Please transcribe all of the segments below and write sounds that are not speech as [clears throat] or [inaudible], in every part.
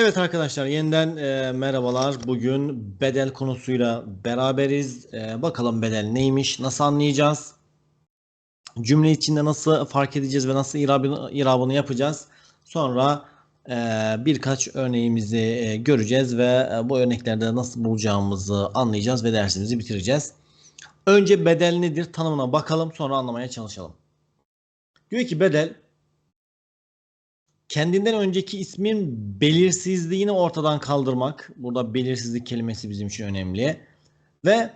Evet arkadaşlar yeniden e, merhabalar. Bugün bedel konusuyla beraberiz. E, bakalım bedel neymiş, nasıl anlayacağız? Cümle içinde nasıl fark edeceğiz ve nasıl irabını, irabını yapacağız? Sonra e, birkaç örneğimizi e, göreceğiz ve e, bu örneklerde nasıl bulacağımızı anlayacağız ve dersimizi bitireceğiz. Önce bedel nedir tanımına bakalım sonra anlamaya çalışalım. Diyor ki bedel kendinden önceki ismin belirsizliğini ortadan kaldırmak. Burada belirsizlik kelimesi bizim için önemli. Ve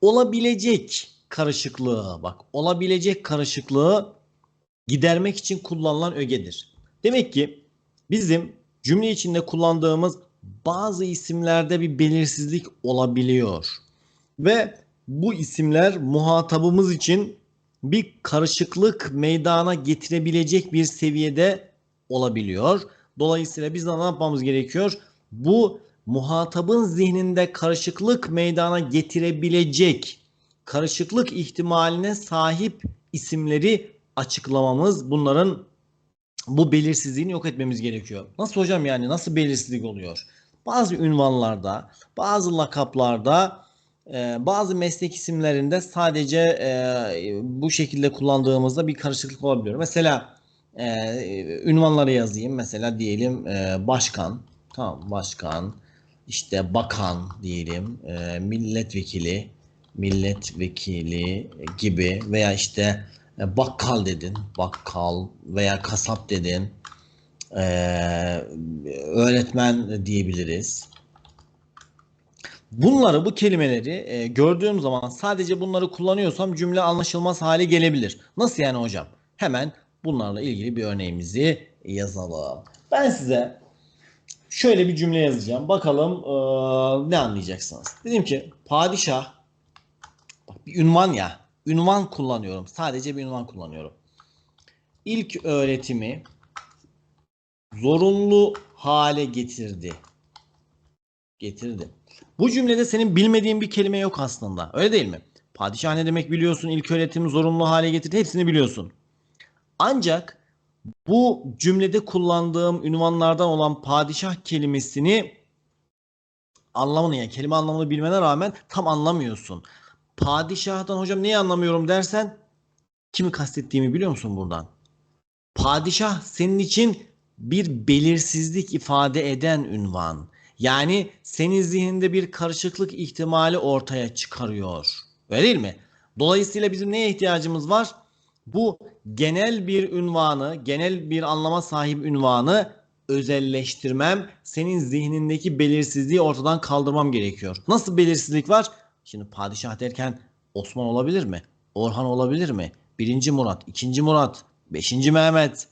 olabilecek karışıklığı bak olabilecek karışıklığı gidermek için kullanılan ögedir. Demek ki bizim cümle içinde kullandığımız bazı isimlerde bir belirsizlik olabiliyor. Ve bu isimler muhatabımız için bir karışıklık meydana getirebilecek bir seviyede olabiliyor. Dolayısıyla biz de ne yapmamız gerekiyor? Bu muhatabın zihninde karışıklık meydana getirebilecek karışıklık ihtimaline sahip isimleri açıklamamız, bunların bu belirsizliğini yok etmemiz gerekiyor. Nasıl hocam yani nasıl belirsizlik oluyor? Bazı ünvanlarda, bazı lakaplarda, e, bazı meslek isimlerinde sadece e, bu şekilde kullandığımızda bir karışıklık olabiliyor. Mesela e, ünvanları yazayım. Mesela diyelim e, başkan, tamam başkan, işte bakan diyelim, e, milletvekili, milletvekili gibi veya işte e, bakkal dedin, bakkal veya kasap dedin, e, öğretmen diyebiliriz. Bunları, bu kelimeleri e, gördüğüm zaman sadece bunları kullanıyorsam cümle anlaşılmaz hale gelebilir. Nasıl yani hocam? Hemen bunlarla ilgili bir örneğimizi yazalım. Ben size şöyle bir cümle yazacağım. Bakalım e, ne anlayacaksınız. Dedim ki padişah bak bir ünvan ya. Ünvan kullanıyorum. Sadece bir ünvan kullanıyorum. İlk öğretimi zorunlu hale getirdi. Getirdi. Bu cümlede senin bilmediğin bir kelime yok aslında. Öyle değil mi? Padişah ne demek biliyorsun. İlk öğretimi zorunlu hale getirdi. Hepsini biliyorsun. Ancak bu cümlede kullandığım ünvanlardan olan padişah kelimesini anlamını yani kelime anlamını bilmene rağmen tam anlamıyorsun. Padişahdan hocam neyi anlamıyorum dersen kimi kastettiğimi biliyor musun buradan? Padişah senin için bir belirsizlik ifade eden ünvan. Yani senin zihninde bir karışıklık ihtimali ortaya çıkarıyor. Öyle değil mi? Dolayısıyla bizim neye ihtiyacımız var? Bu genel bir ünvanı, genel bir anlama sahip ünvanı özelleştirmem, senin zihnindeki belirsizliği ortadan kaldırmam gerekiyor. Nasıl belirsizlik var? Şimdi padişah derken Osman olabilir mi? Orhan olabilir mi? Birinci Murat, ikinci Murat, beşinci Mehmet,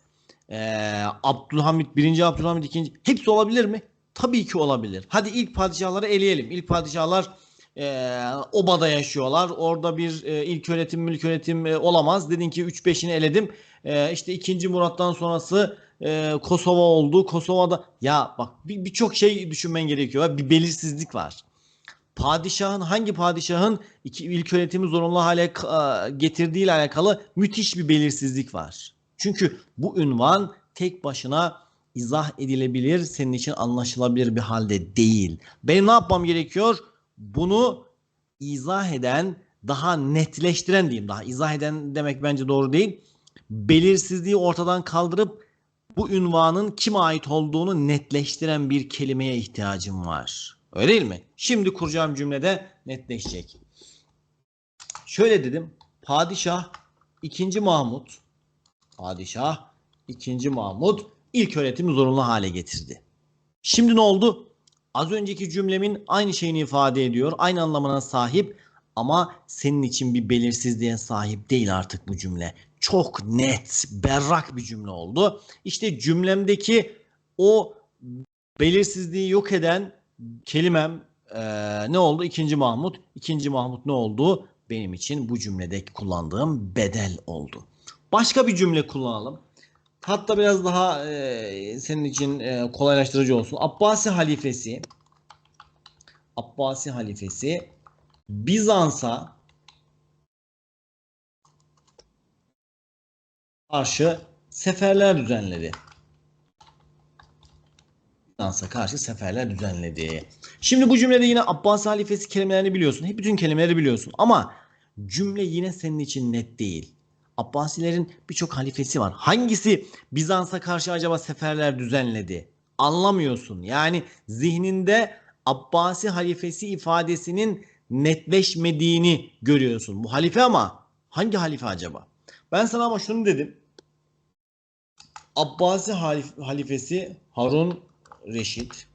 ee, Abdülhamit, birinci Abdülhamit, ikinci. Hepsi olabilir mi? Tabii ki olabilir. Hadi ilk padişahları eleyelim. İlk padişahlar e, obada yaşıyorlar. Orada bir e, ilk öğretim, mülk öğretim e, olamaz. Dedin ki 3-5'ini eledim. E, işte ikinci Murat'tan sonrası e, Kosova oldu. Kosova'da ya bak birçok bir şey düşünmen gerekiyor. Bir belirsizlik var. Padişahın hangi padişahın iki, ilk öğretimi zorunlu hale e, getirdiği ile alakalı müthiş bir belirsizlik var. Çünkü bu ünvan tek başına izah edilebilir, senin için anlaşılabilir bir halde değil. Benim ne yapmam gerekiyor? Bunu izah eden, daha netleştiren diyeyim. Daha izah eden demek bence doğru değil. Belirsizliği ortadan kaldırıp bu ünvanın kime ait olduğunu netleştiren bir kelimeye ihtiyacım var. Öyle değil mi? Şimdi kuracağım cümlede netleşecek. Şöyle dedim. Padişah 2. Mahmut Padişah 2. Mahmut ilk öğretimi zorunlu hale getirdi. Şimdi ne oldu? Az önceki cümlemin aynı şeyini ifade ediyor. Aynı anlamına sahip ama senin için bir belirsizliğe sahip değil artık bu cümle. Çok net, berrak bir cümle oldu. İşte cümlemdeki o belirsizliği yok eden kelimem e, ne oldu? İkinci Mahmut. İkinci Mahmut ne oldu? Benim için bu cümlede kullandığım bedel oldu. Başka bir cümle kullanalım. Hatta biraz daha e, senin için e, kolaylaştırıcı olsun. Abbasi halifesi Abbasi halifesi Bizans'a karşı seferler düzenledi. Bizans'a karşı seferler düzenledi. Şimdi bu cümlede yine Abbasi halifesi kelimelerini biliyorsun. Hep bütün kelimeleri biliyorsun. Ama cümle yine senin için net değil. Abbasilerin birçok halifesi var. Hangisi Bizans'a karşı acaba seferler düzenledi? Anlamıyorsun. Yani zihninde Abbasi halifesi ifadesinin netleşmediğini görüyorsun. Bu halife ama hangi halife acaba? Ben sana ama şunu dedim. Abbasi halif- halifesi Harun Reşit.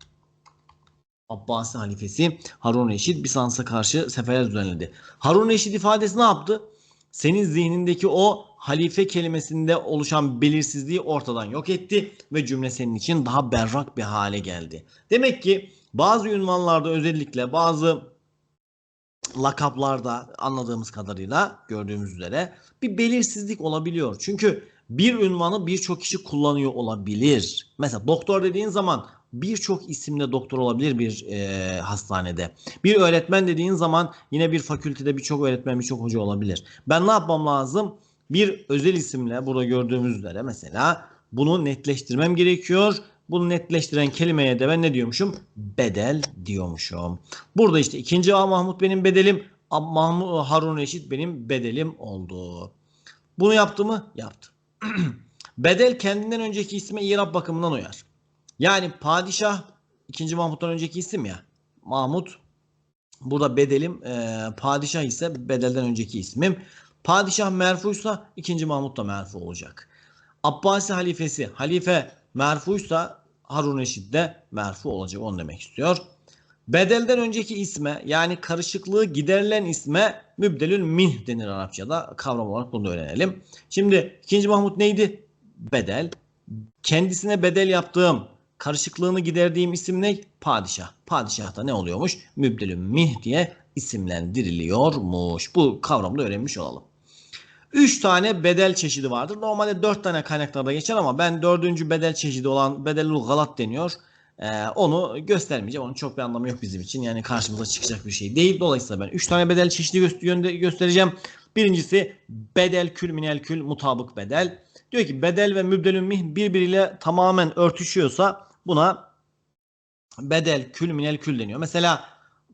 Abbasi halifesi Harun Reşit Bizans'a karşı seferler düzenledi. Harun Reşit ifadesi ne yaptı? Senin zihnindeki o halife kelimesinde oluşan belirsizliği ortadan yok etti ve cümle senin için daha berrak bir hale geldi. Demek ki bazı ünvanlarda özellikle bazı lakaplarda anladığımız kadarıyla gördüğümüz üzere bir belirsizlik olabiliyor. Çünkü bir ünvanı birçok kişi kullanıyor olabilir. Mesela doktor dediğin zaman birçok isimle doktor olabilir bir e, hastanede. Bir öğretmen dediğin zaman yine bir fakültede birçok öğretmen, birçok hoca olabilir. Ben ne yapmam lazım? Bir özel isimle burada gördüğümüz üzere mesela bunu netleştirmem gerekiyor. Bunu netleştiren kelimeye de ben ne diyormuşum? Bedel diyormuşum. Burada işte ikinci A Mahmut benim bedelim. A- Mahmut Harun Reşit benim bedelim oldu. Bunu yaptı mı? Yaptı. [clears throat] Bedel kendinden önceki isme İrab bakımından uyar. Yani padişah ikinci Mahmut'tan önceki isim ya. Mahmut burada bedelim e, padişah ise bedelden önceki ismim. Padişah merfuysa ikinci Mahmut da merfu olacak. Abbasi halifesi halife merfuysa Harun Reşit de merfu olacak onu demek istiyor. Bedelden önceki isme yani karışıklığı giderilen isme mübdelül minh denir Arapçada. Kavram olarak bunu öğrenelim. Şimdi ikinci Mahmut neydi? Bedel. Kendisine bedel yaptığım, karışıklığını giderdiğim isim ne? Padişah. Padişah da ne oluyormuş? Mübdelül minh diye isimlendiriliyormuş. Bu kavramı öğrenmiş olalım. 3 tane bedel çeşidi vardır. Normalde 4 tane kaynaklarda geçer ama ben dördüncü bedel çeşidi olan bedelul galat deniyor. Ee, onu göstermeyeceğim. Onun çok bir anlamı yok bizim için. Yani karşımıza çıkacak bir şey değil. Dolayısıyla ben 3 tane bedel çeşidi gö- göstereceğim. Birincisi bedel kül minel kül mutabık bedel. Diyor ki bedel ve mübdelün mih birbiriyle tamamen örtüşüyorsa buna bedel kül minel kül deniyor. Mesela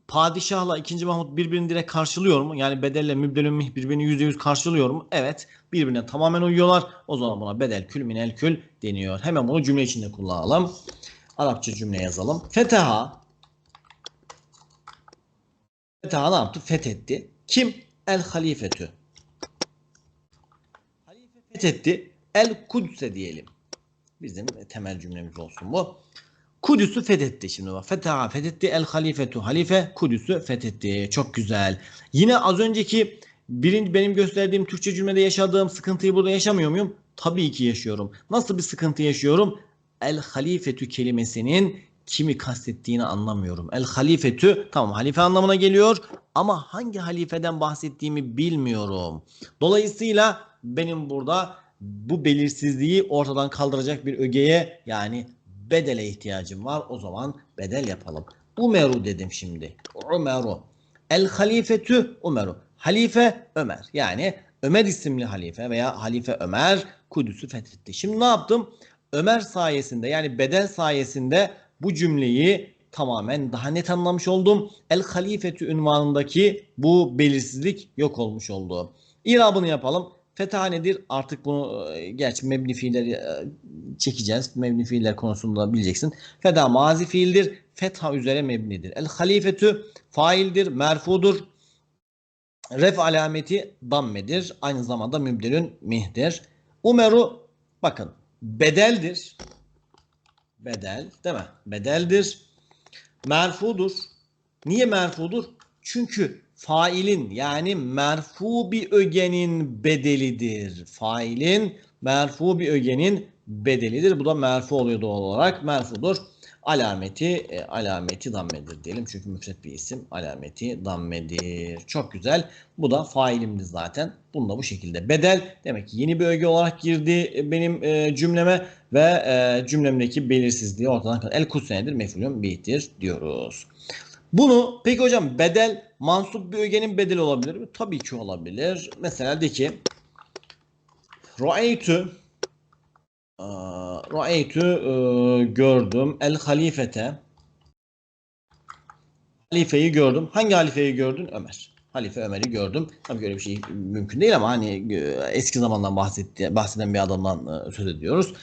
padişahla 2. Mahmut birbirini direkt karşılıyor mu? Yani bedelle mübdelün mih birbirini %100 karşılıyor mu? Evet. Birbirine tamamen uyuyorlar. O zaman buna bedel kül minel kül deniyor. Hemen bunu cümle içinde kullanalım. Arapça cümle yazalım. Feteha Feteha ne yaptı? Fethetti. Kim? El halifetü. Halife fethetti. El Kudüs'e diyelim. Bizim temel cümlemiz olsun bu. Kudüs'ü fethetti şimdi bak. Feteha fethetti. El halifetu halife Kudüs'ü fethetti. Çok güzel. Yine az önceki birinci benim gösterdiğim Türkçe cümlede yaşadığım sıkıntıyı burada yaşamıyor muyum? Tabii ki yaşıyorum. Nasıl bir sıkıntı yaşıyorum? El halifetü kelimesinin kimi kastettiğini anlamıyorum. El halifetü tamam halife anlamına geliyor ama hangi halifeden bahsettiğimi bilmiyorum. Dolayısıyla benim burada bu belirsizliği ortadan kaldıracak bir ögeye yani bedele ihtiyacım var. O zaman bedel yapalım. Umeru dedim şimdi. Umeru. El halifetü Umeru. Halife Ömer. Yani Ömer isimli halife veya halife Ömer Kudüs'ü fethetti. Şimdi ne yaptım? Ömer sayesinde yani bedel sayesinde bu cümleyi tamamen daha net anlamış oldum. El halifetü ünvanındaki bu belirsizlik yok olmuş oldu. İrabını yapalım. Fetha nedir? Artık bunu e, gerçi mebni fiilleri e, çekeceğiz. Mebni fiiller konusunda bileceksin. Feda mazi fiildir. Fetha üzere mebnidir. El halifetü faildir, merfudur. Ref alameti dammedir. Aynı zamanda mübdelün mihdir. Umeru bakın bedeldir. Bedel değil mi? Bedeldir. Merfudur. Niye merfudur? Çünkü failin yani merfu bir ögenin bedelidir. Failin merfu bir ögenin bedelidir. Bu da merfu oluyor doğal olarak. Merfudur. Alameti e, alameti dammedir diyelim. Çünkü müfret bir isim. Alameti dammedir. Çok güzel. Bu da failimdi zaten. Bunu da bu şekilde. Bedel demek ki yeni bir öge olarak girdi benim e, cümleme ve e, cümlemdeki belirsizliği ortadan kaldı. El kusnedir mefulün bihtir diyoruz. Bunu peki hocam bedel mansup bir ögenin bedeli olabilir mi? Tabii ki olabilir. Mesela de ki Ra'eytü Ra'eytü e, gördüm. El halifete. Halifeyi gördüm. Hangi halifeyi gördün? Ömer. Halife Ömer'i gördüm. Tabii böyle bir şey mümkün değil ama hani e, eski zamandan bahsetti, bahseden bir adamdan e, söz ediyoruz.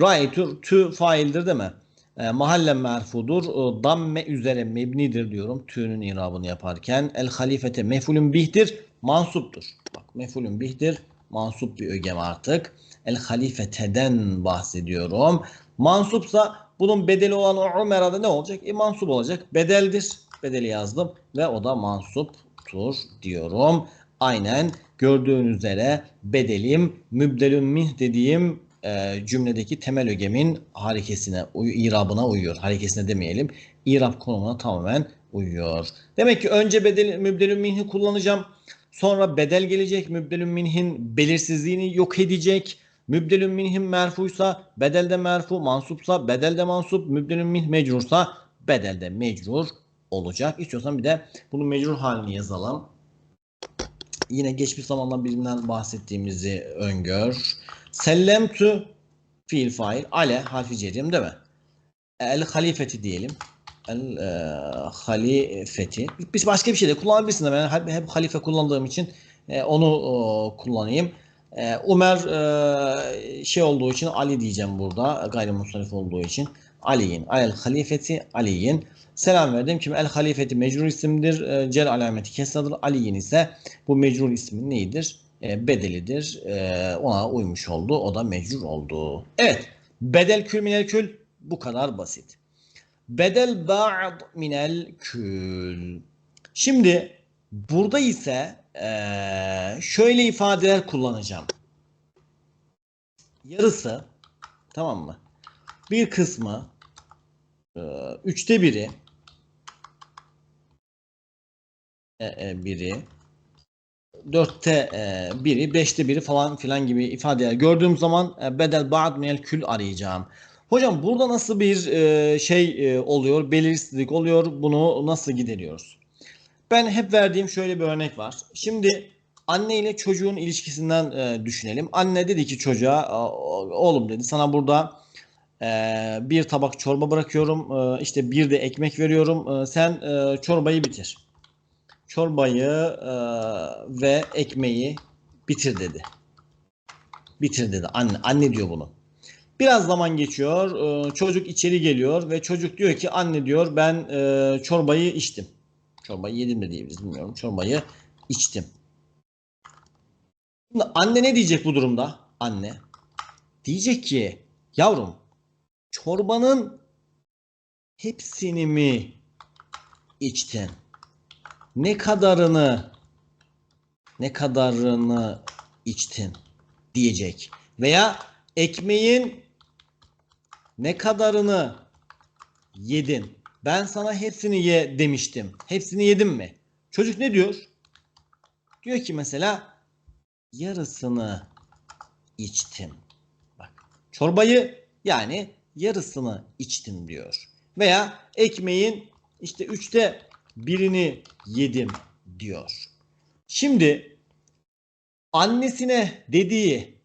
Ra'eytü tü faildir değil mi? E, mahallen merfudur. E, damme üzere mebnidir diyorum. Tü'nün irabını yaparken. El halifete mefulün bihtir. Mansuptur. Bak mefulün bihtir. Mansup bir ögem artık. El halifeteden bahsediyorum. Mansupsa bunun bedeli olan o Umer'a da ne olacak? E, mansup olacak. Bedeldir. Bedeli yazdım ve o da mansuptur diyorum. Aynen gördüğün üzere bedelim mübdelün mih dediğim e, cümledeki temel ögemin harekesine, irabına uyuyor. Harekesine demeyelim. İrab konumuna tamamen uyuyor. Demek ki önce bedel, mübdelün minhi kullanacağım. Sonra bedel gelecek. Mübdelün minhin belirsizliğini yok edecek. Mübdelün minhin merfuysa bedelde merfu, mansupsa bedelde mansup, mübdelün minh mecrursa bedelde mecrur olacak. İstiyorsan bir de bunun mecrur halini yazalım. Yine geçmiş zamandan birbirinden bahsettiğimizi öngör. Sellemtü fiil fail. Ale harfi cerim değil mi? El halifeti diyelim. El e, halifeti. Biz başka bir şey de kullanabilirsin de ben hep, hep halife kullandığım için e, onu o, kullanayım. E, Ömer e, şey olduğu için Ali diyeceğim burada. Gayrimustarif olduğu için. Ali'in. El halifeti Ali'in. Selam verdim. Kim el halifeti mecrur isimdir. E, cel alameti kesradır. Ali'in ise bu mecrur ismin neydir? E, bedelidir. E, ona uymuş oldu. O da mecrur oldu. Evet. Bedel kül minel kül bu kadar basit. Bedel ba'd minel kül. Şimdi burada ise eee, şöyle ifadeler kullanacağım. Yarısı tamam mı? Bir kısmı üçte biri e, e, biri dörtte e, biri, beşte biri falan filan gibi ifadeler gördüğüm zaman bedel ba'd minel kül arayacağım. Hocam burada nasıl bir şey oluyor, belirsizlik oluyor, bunu nasıl gideriyoruz? Ben hep verdiğim şöyle bir örnek var. Şimdi anne ile çocuğun ilişkisinden düşünelim. Anne dedi ki çocuğa, "Aa, oğlum dedi sana burada e, bir tabak çorba bırakıyorum, e, işte bir de ekmek veriyorum, E, sen e, çorbayı bitir. Çorbayı e, ve ekmeği bitir dedi. Bitir dedi. Anne, anne diyor bunu. Biraz zaman geçiyor. Çocuk içeri geliyor ve çocuk diyor ki anne diyor ben e, çorbayı içtim. Çorbayı yedim de diyebiliriz bilmiyorum. Çorbayı içtim. Şimdi anne ne diyecek bu durumda? Anne diyecek ki yavrum çorbanın hepsini mi içtin? Ne kadarını ne kadarını içtin diyecek. Veya ekmeğin ne kadarını yedin? Ben sana hepsini ye demiştim. Hepsini yedim mi? Çocuk ne diyor? Diyor ki mesela yarısını içtim. Bak çorbayı yani yarısını içtim diyor. Veya ekmeğin işte üçte birini yedim diyor. Şimdi annesine dediği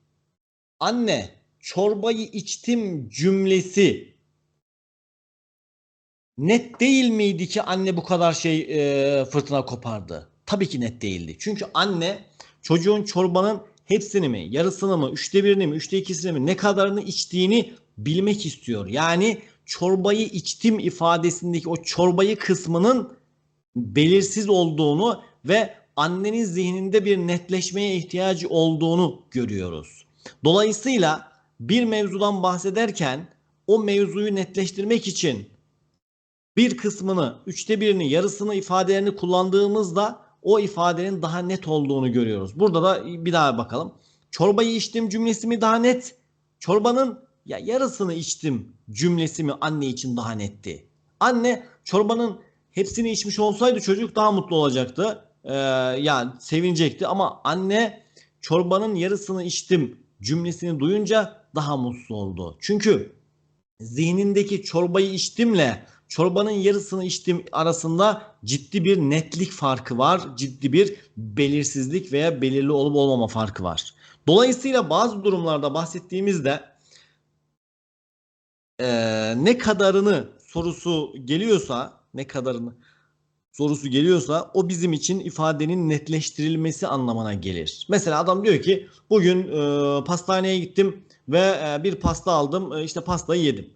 anne çorbayı içtim cümlesi net değil miydi ki anne bu kadar şey e, fırtına kopardı? Tabii ki net değildi. Çünkü anne çocuğun çorbanın hepsini mi, yarısını mı, üçte birini mi, üçte ikisini mi, ne kadarını içtiğini bilmek istiyor. Yani çorbayı içtim ifadesindeki o çorbayı kısmının belirsiz olduğunu ve annenin zihninde bir netleşmeye ihtiyacı olduğunu görüyoruz. Dolayısıyla bir mevzudan bahsederken o mevzuyu netleştirmek için bir kısmını, üçte birini, yarısını ifadelerini kullandığımızda o ifadenin daha net olduğunu görüyoruz. Burada da bir daha bakalım. Çorbayı içtim cümlesi mi daha net? Çorbanın ya yarısını içtim cümlesi mi anne için daha netti? Anne çorbanın hepsini içmiş olsaydı çocuk daha mutlu olacaktı. Ee, yani sevinecekti ama anne çorbanın yarısını içtim cümlesini duyunca daha mutlu oldu. Çünkü zihnindeki çorbayı içtimle çorbanın yarısını içtim arasında ciddi bir netlik farkı var. Ciddi bir belirsizlik veya belirli olup olmama farkı var. Dolayısıyla bazı durumlarda bahsettiğimizde Ee, ne kadarını sorusu geliyorsa ne kadarını sorusu geliyorsa o bizim için ifadenin netleştirilmesi anlamına gelir. Mesela adam diyor ki bugün e, pastaneye gittim ve e, bir pasta aldım e, işte pastayı yedim.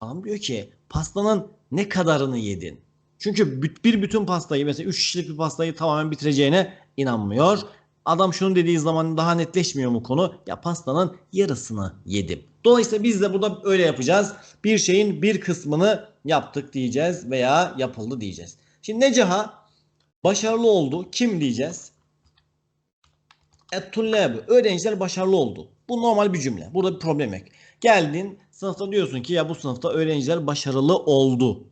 Adam diyor ki pastanın ne kadarını yedin? Çünkü bir bütün pastayı mesela 3 kişilik bir pastayı tamamen bitireceğine inanmıyor. Adam şunu dediği zaman daha netleşmiyor mu konu? Ya pastanın yarısını yedim. Dolayısıyla biz de burada öyle yapacağız. Bir şeyin bir kısmını yaptık diyeceğiz veya yapıldı diyeceğiz. Şimdi Necaha başarılı oldu. Kim diyeceğiz? Ettullâbı. Öğrenciler başarılı oldu. Bu normal bir cümle. Burada bir problem yok. Geldin sınıfta diyorsun ki ya bu sınıfta öğrenciler başarılı oldu.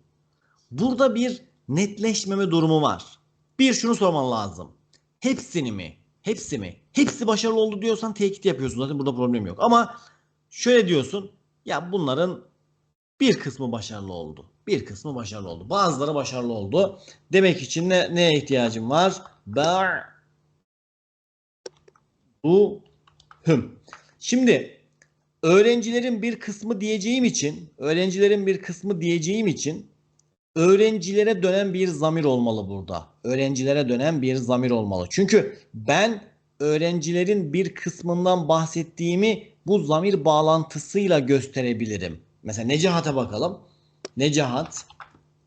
Burada bir netleşmeme durumu var. Bir şunu sorman lazım. Hepsini mi? Hepsi mi? Hepsi başarılı oldu diyorsan tekit yapıyorsun. Zaten burada problem yok. Ama şöyle diyorsun. Ya bunların bir kısmı başarılı oldu. Bir kısmı başarılı oldu. Bazıları başarılı oldu. Demek için ne, neye ihtiyacım var? Ba bu hüm. Şimdi öğrencilerin bir kısmı diyeceğim için, öğrencilerin bir kısmı diyeceğim için öğrencilere dönen bir zamir olmalı burada. Öğrencilere dönen bir zamir olmalı. Çünkü ben öğrencilerin bir kısmından bahsettiğimi bu zamir bağlantısıyla gösterebilirim. Mesela Necahat'a bakalım. Necahat.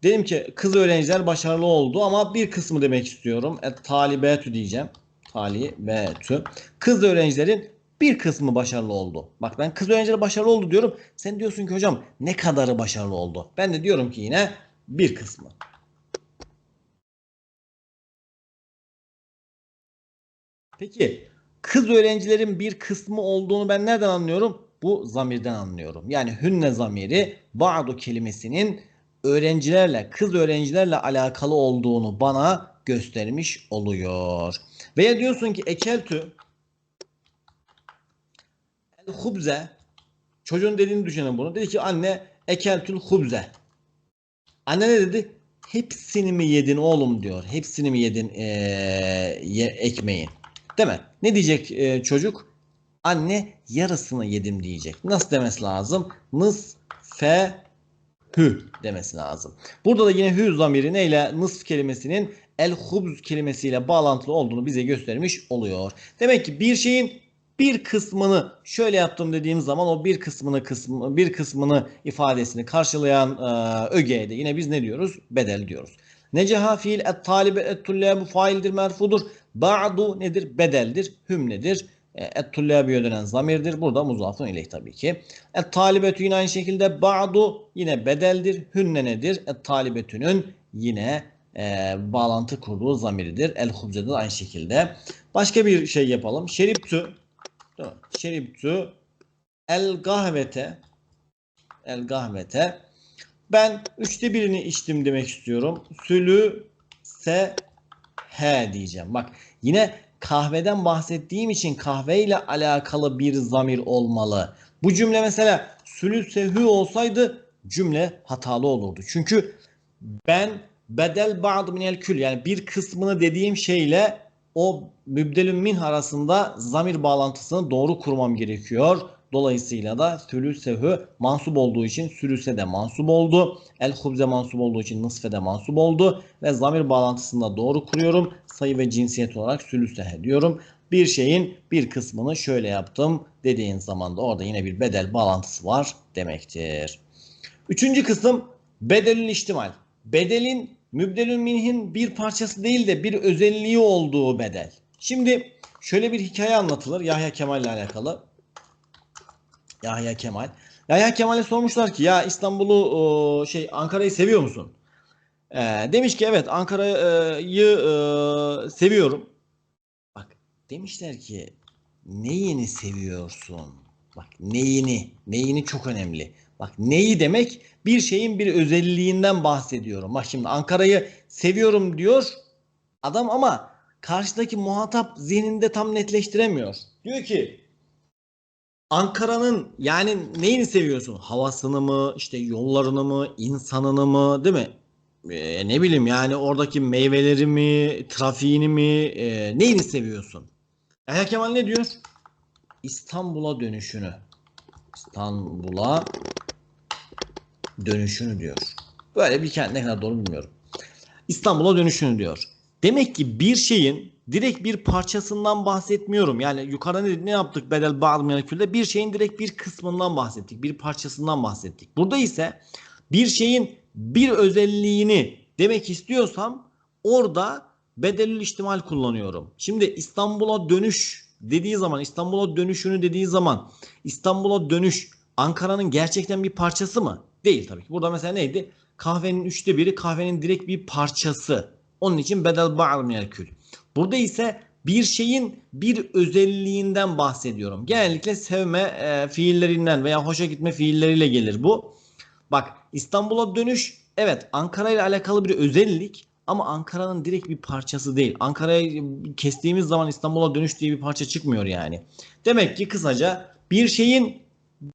Dedim ki kız öğrenciler başarılı oldu ama bir kısmı demek istiyorum. E, talibetü diyeceğim. Talibetü. Kız öğrencilerin bir kısmı başarılı oldu. Bak ben kız öğrenciler başarılı oldu diyorum. Sen diyorsun ki hocam ne kadarı başarılı oldu? Ben de diyorum ki yine bir kısmı. Peki kız öğrencilerin bir kısmı olduğunu ben nereden anlıyorum? Bu zamirden anlıyorum. Yani hünne zamiri ba'du kelimesinin öğrencilerle, kız öğrencilerle alakalı olduğunu bana göstermiş oluyor. Veya diyorsun ki ekeltü el hubze çocuğun dediğini düşünün bunu. Dedi ki anne ekeltül hubze. Anne ne dedi? Hepsini mi yedin oğlum diyor. Hepsini mi yedin ee, ye, ekmeğin? Değil mi? Ne diyecek e, çocuk? Anne yarısını yedim diyecek. Nasıl demesi lazım? Nısfe hü demesi lazım. Burada da yine hü zamiri neyle nısf kelimesinin el hubz kelimesiyle bağlantılı olduğunu bize göstermiş oluyor. Demek ki bir şeyin bir kısmını şöyle yaptım dediğim zaman o bir kısmını kısmı bir kısmını ifadesini karşılayan e, ögeye de yine biz ne diyoruz? Bedel diyoruz. Neceha fiil et talibe et tullabu faildir merfudur. Ba'du nedir? Bedeldir. Hüm nedir? Et tullabiye dönen zamirdir. Burada muzafın ileyh tabii ki. Et talibetü yine aynı şekilde ba'du yine bedeldir. Hünne nedir? Et talibetünün yine e, bağlantı kurduğu zamiridir. El hubzede de aynı şekilde. Başka bir şey yapalım. Şeriptü Şeriptü el gahvete el gahvete ben üçte birini içtim demek istiyorum. Sülü se he diyeceğim. Bak yine kahveden bahsettiğim için kahveyle alakalı bir zamir olmalı. Bu cümle mesela sülü sehü olsaydı cümle hatalı olurdu. Çünkü ben bedel ba'd minel kül yani bir kısmını dediğim şeyle o mübdelün min arasında zamir bağlantısını doğru kurmam gerekiyor. Dolayısıyla da sülüsehü mansup olduğu için sülüse de mansup oldu. El hubze mansup olduğu için nısfe de mansup oldu. Ve zamir bağlantısını da doğru kuruyorum. Sayı ve cinsiyet olarak sülüsehe diyorum. Bir şeyin bir kısmını şöyle yaptım dediğin zaman da orada yine bir bedel bağlantısı var demektir. Üçüncü kısım bedelin ihtimal. Bedelin mübdelün minhin bir parçası değil de bir özelliği olduğu bedel. Şimdi şöyle bir hikaye anlatılır Yahya Kemal ile alakalı. Yahya Kemal. Yahya Kemal'e sormuşlar ki ya İstanbul'u şey Ankara'yı seviyor musun? Ee, demiş ki evet Ankara'yı e, seviyorum. Bak demişler ki neyini seviyorsun? Bak neyini? Neyini çok önemli. Bak neyi demek? Bir şeyin bir özelliğinden bahsediyorum. Bak şimdi Ankara'yı seviyorum diyor adam ama karşıdaki muhatap zihninde tam netleştiremiyor. Diyor ki Ankara'nın yani neyini seviyorsun? Havasını mı, işte yollarını mı, insanını mı, değil mi? Ee, ne bileyim yani oradaki meyveleri mi, trafiğini mi, e, neyini seviyorsun? Yahya Kemal ne diyor? İstanbul'a dönüşünü. İstanbul'a dönüşünü diyor. Böyle bir kent ne kadar doğru bilmiyorum. İstanbul'a dönüşünü diyor. Demek ki bir şeyin direkt bir parçasından bahsetmiyorum. Yani yukarıda ne, ne yaptık bedel bağlı molekülde? Bir şeyin direkt bir kısmından bahsettik. Bir parçasından bahsettik. Burada ise bir şeyin bir özelliğini demek istiyorsam orada bedelül ihtimal kullanıyorum. Şimdi İstanbul'a dönüş dediği zaman İstanbul'a dönüşünü dediği zaman İstanbul'a dönüş Ankara'nın gerçekten bir parçası mı? Değil tabii ki. Burada mesela neydi? Kahvenin üçte biri kahvenin direkt bir parçası. Onun için bedel ba'l melkül. Burada ise bir şeyin bir özelliğinden bahsediyorum. Genellikle sevme e, fiillerinden veya hoşa gitme fiilleriyle gelir bu. Bak İstanbul'a dönüş evet Ankara ile alakalı bir özellik ama Ankara'nın direkt bir parçası değil. Ankara'yı kestiğimiz zaman İstanbul'a dönüş diye bir parça çıkmıyor yani. Demek ki kısaca bir şeyin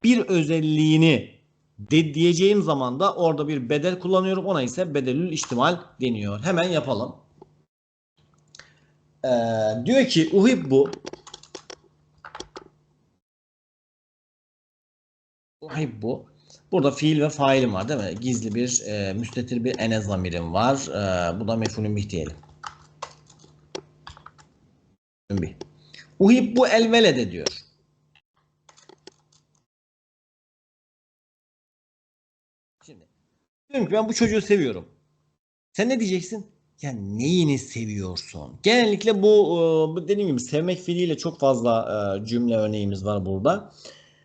bir özelliğini de diyeceğim zaman da orada bir bedel kullanıyorum. Ona ise bedelül ihtimal deniyor. Hemen yapalım. Ee, diyor ki uhibbu uhibbu Burada fiil ve failim var değil mi? Gizli bir e, müstetir bir ene zamirim var. E, bu da mefulün bih diyelim. Uhibbu el velede diyor. Şimdi diyorum ki ben bu çocuğu seviyorum. Sen ne diyeceksin? Ya neyini seviyorsun? Genellikle bu, e, dediğim gibi sevmek fiiliyle çok fazla e, cümle örneğimiz var burada.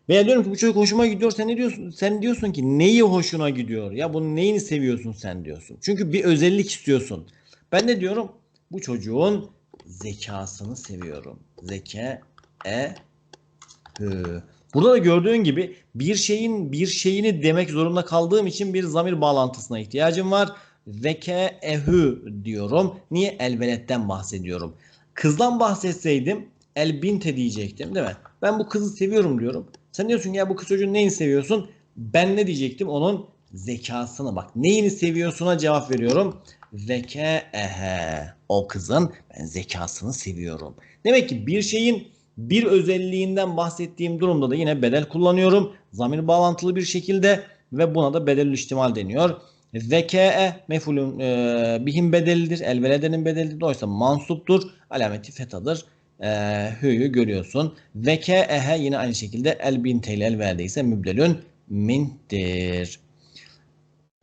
Veya diyorum ki bu çocuk hoşuma gidiyor. Sen ne diyorsun? Sen diyorsun ki neyi hoşuna gidiyor? Ya bunun neyini seviyorsun sen diyorsun. Çünkü bir özellik istiyorsun. Ben de diyorum bu çocuğun zekasını seviyorum. Zeke e hü. Burada da gördüğün gibi bir şeyin bir şeyini demek zorunda kaldığım için bir zamir bağlantısına ihtiyacım var. Zeke ehü diyorum. Niye? Elveletten bahsediyorum. Kızdan bahsetseydim el binte diyecektim değil mi? Ben bu kızı seviyorum diyorum. Sen diyorsun ya bu kız çocuğun neyini seviyorsun? Ben ne diyecektim? Onun zekasını bak. Neyini seviyorsuna cevap veriyorum. Zeke ehe. O kızın ben zekasını seviyorum. Demek ki bir şeyin bir özelliğinden bahsettiğim durumda da yine bedel kullanıyorum. Zamir bağlantılı bir şekilde ve buna da bedelül ihtimal deniyor. Zekee mefulün e, bihim bedelidir. Elveledenin bedelidir. Oysa mansuptur. Alameti fetadır e, hü'yü görüyorsun. Veke ehe yine aynı şekilde el bin tel el verde ise mübdelün mindir.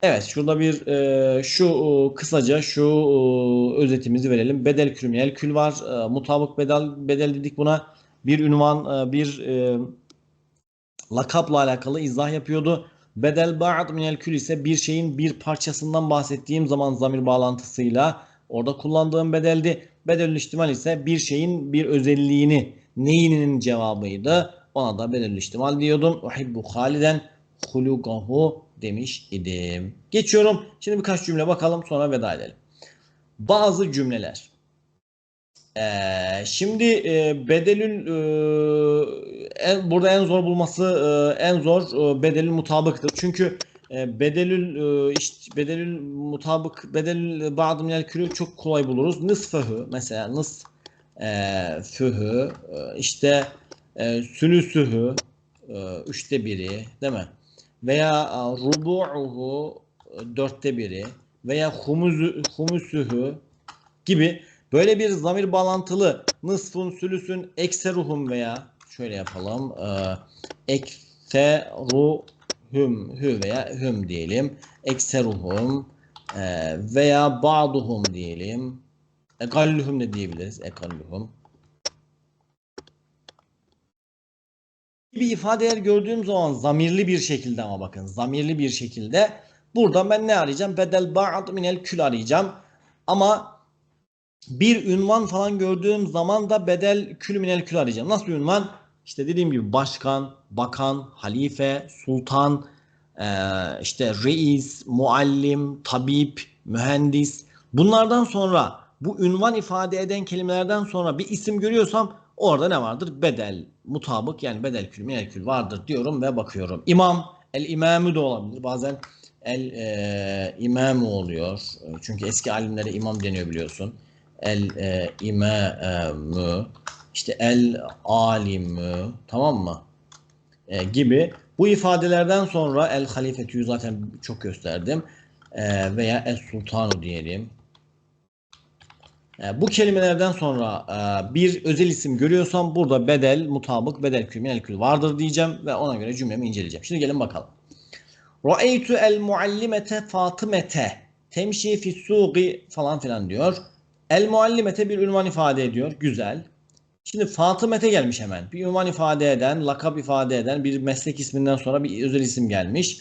Evet şurada bir e, şu e, kısaca şu e, özetimizi verelim. Bedel kül kül var. E, mutabık bedel bedel dedik buna. Bir ünvan e, bir e, lakapla alakalı izah yapıyordu. Bedel ba'd minel kül ise bir şeyin bir parçasından bahsettiğim zaman zamir bağlantısıyla orada kullandığım bedeldi. Bedelül ihtimal ise bir şeyin bir özelliğini neyinin cevabıydı. Ona da bedelül ihtimal diyordum. Uhibbu haliden hulugahu demiş idim. Geçiyorum. Şimdi birkaç cümle bakalım sonra veda edelim. Bazı cümleler. Ee, şimdi e, bedelül e, en, burada en zor bulması e, en zor e, bedelül mutabıktır. Çünkü e, bedelül e, işte bedelül mutabık bedelül minel külü çok kolay buluruz. Nısfehü mesela nıs e, fühü e, işte e, sülüsühü e, üçte biri değil mi? Veya e, rubu'uhu e, dörtte biri veya humuzü, humusühü gibi böyle bir zamir bağlantılı nısfun, sülüsün, ekseruhum veya şöyle yapalım e, ekseru hüm hü veya hüm diyelim. Ekseruhum e, veya ba'duhum diyelim. Ekalluhum de diyebiliriz. Ekalluhum. Bir ifadeler gördüğüm zaman zamirli bir şekilde ama bakın zamirli bir şekilde burada ben ne arayacağım? Bedel ba'd minel kül arayacağım. Ama bir ünvan falan gördüğüm zaman da bedel kül minel kül arayacağım. Nasıl ünvan? İşte dediğim gibi başkan, bakan, halife, sultan, e, işte reis, muallim, tabip, mühendis. Bunlardan sonra bu ünvan ifade eden kelimelerden sonra bir isim görüyorsam orada ne vardır? Bedel, mutabık yani bedel kül, minel kül vardır diyorum ve bakıyorum. İmam, el imamı da olabilir. Bazen el e, imamı oluyor. Çünkü eski alimlere imam deniyor biliyorsun. El e, imamı işte el alimü tamam mı? E, gibi Bu ifadelerden sonra el halifetüyü zaten çok gösterdim. Ee, veya es sultanu diyelim. Ee, bu kelimelerden sonra e, bir özel isim görüyorsam burada bedel, mutabık, bedel kül, minel kül vardır diyeceğim ve ona göre cümlemi inceleyeceğim. Şimdi gelin bakalım. Ra'eytu el muallimete Fatımete temşi fi falan filan diyor. El muallimete bir ünvan ifade ediyor. Güzel. Şimdi Fatımete gelmiş hemen. Bir ünvan ifade eden, lakap ifade eden bir meslek isminden sonra bir özel isim gelmiş.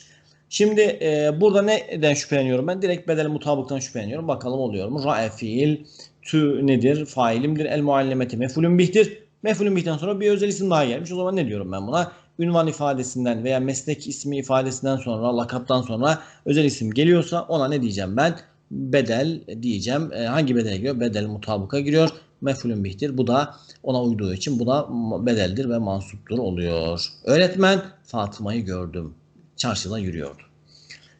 Şimdi e, burada neden şüpheleniyorum ben? Direkt bedel mutabıktan şüpheleniyorum. Bakalım oluyor mu? Ra'e fiil, tü nedir? Failimdir. El muallimeti mefulün bihtir. Mefulün bihten sonra bir özel isim daha gelmiş. O zaman ne diyorum ben buna? Ünvan ifadesinden veya meslek ismi ifadesinden sonra, lakaptan sonra özel isim geliyorsa ona ne diyeceğim ben? Bedel diyeceğim. E, hangi bedele giriyor? Bedel mutabıka giriyor. Mefulün bihtir. Bu da ona uyduğu için bu da bedeldir ve mansuptur oluyor. Öğretmen Fatıma'yı gördüm. Çarşıda yürüyordu.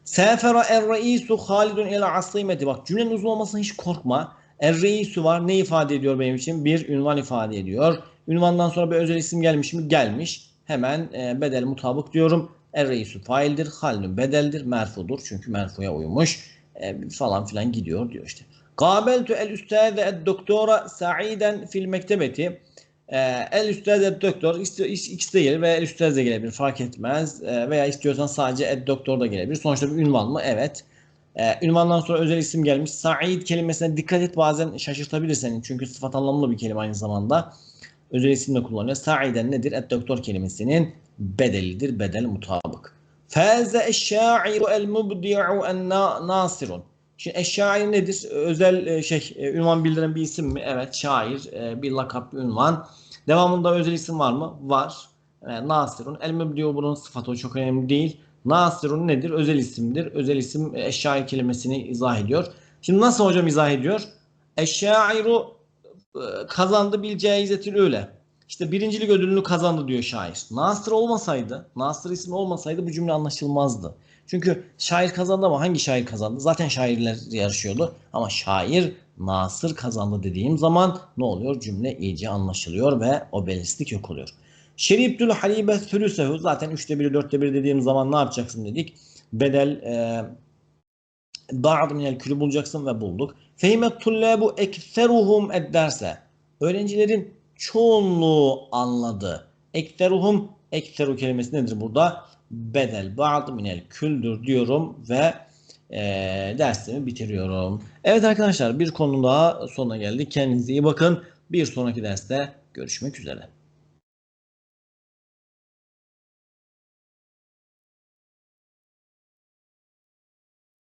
Sefera er-reisu Halidun ila asimeti. Bak cümlenin uzun olmasına hiç korkma. Er-reisu var. Ne ifade ediyor benim için? Bir ünvan ifade ediyor. Ünvandan sonra bir özel isim gelmiş mi? Gelmiş. Hemen e, bedel mutabık diyorum. Er-reisu faildir. Halidun bedeldir. Merfudur. Çünkü merfuya uymuş. E, falan filan gidiyor diyor işte. Kabeltu el üstade ed doktora sa'iden fil mektebeti. Ee, el üstade doktor istiyor, ikisi de gelir veya el üstade de gelebilir fark etmez. Ee, veya istiyorsan sadece ed doktor da gelebilir. Sonuçta bir ünvan mı? Evet. Ee, ünvandan sonra özel isim gelmiş. Sa'id kelimesine dikkat et bazen şaşırtabilir seni. Çünkü sıfat anlamlı bir kelime aynı zamanda. Özel isim de kullanıyor. Sa'iden nedir? Et doktor kelimesinin bedelidir. Bedel mutabık. Faze eşşa'iru el mubdi'u en nasirun. Şimdi eşşair nedir? Özel şey ünvan bildiren bir isim mi? Evet şair bir lakap bir ünvan. Devamında özel isim var mı? Var. Yani Nasirun. El mübdiyor bunun sıfatı çok önemli değil. Nasirun nedir? Özel isimdir. Özel isim eşşair kelimesini izah ediyor. Şimdi nasıl hocam izah ediyor? Eşşairu kazandı bil caizetil öyle. İşte birincilik ödülünü kazandı diyor şair. Nasır olmasaydı, Nasır ismi olmasaydı bu cümle anlaşılmazdı. Çünkü şair kazandı ama hangi şair kazandı? Zaten şairler yarışıyordu. Ama şair Nasır kazandı dediğim zaman ne oluyor? Cümle iyice anlaşılıyor ve o belirsizlik yok oluyor. Şeribtül halibe sülüsehu zaten 3'te 1, 4'te 1 dediğim zaman ne yapacaksın dedik. Bedel e, ba'd minel külü bulacaksın ve bulduk. Fehimet tullabu ekseruhum edderse. Öğrencilerin çoğunluğu anladı. Ekseruhum ekseru kelimesi nedir burada? bedel ba'd minel küldür diyorum ve e, dersimi bitiriyorum. Evet arkadaşlar bir konu daha sonuna geldik. Kendinize iyi bakın. Bir sonraki derste görüşmek üzere.